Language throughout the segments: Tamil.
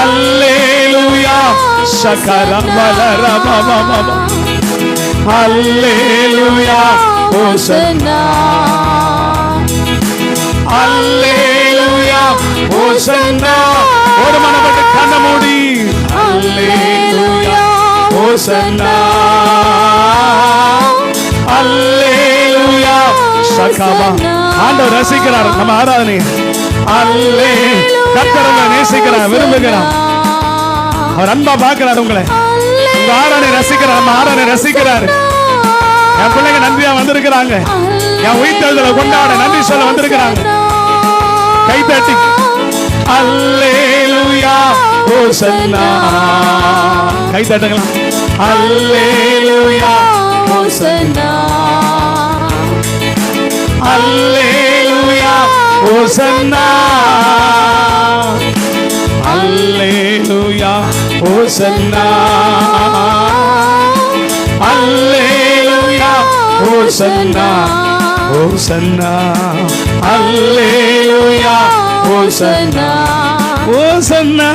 அல்லேலூயா சகரமலரமமமம அல்லேலூயா ஓசன்னா அல்லேலூயா ஓசன்னா ஒரு மனப்பட்டு கண்ண மூடி அல்லேலூயா ஓசன்னா அல்லேலூயா சகமா ஆண்டவர் ரசிக்கிறார். நம்ம ஆராதனை அல்லே. கர்த்தரங்களை நேசிக்கிறார் விரும்புகிறார் அவர் அன்பா பார்க்கிறார் உங்களை. உங்க ஆராதனை ரசிக்கிறார் நம்ம ஆராதனை ரசிக்கிறார். என் பிள்ளைங்க நன்றியா வந்திருக்கிறாங்க. என் உயிர்த்தெழுதலை கொண்டாட நன்றி சொல்ல வந்திருக்கிறாங்க. கை தட்டி அல்லேலூயா. ஓசன்னா கை தட்டுங்களா அல்லேலூயா. ஓசன்னா அல்லே. ஓசன்னா. அல்லேலூயா ஓசன்னா. அல்லேலூயா ஓசன்னா. ஓசன்னா. அல்லேலூயா ஓசன்னா. ஓசன்னா.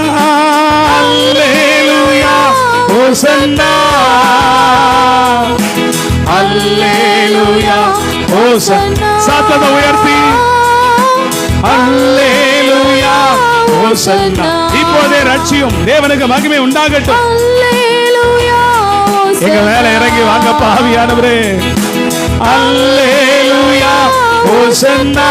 அல்லேலூயா ஓசன்னா. அல்லேலூயா ஓசன்னா. சாத்தத்தை உயர்த்தி. அல்லேலூயா. ஓசன்னா. இப்போதே ரட்சியும் தேவனுக்கு மகிமை உண்டாகட்டும். அல்லேலூயா எங்க மேல இறங்கி வாங்க பாவியானவரே அல்லேலூயா ஓசன்னா.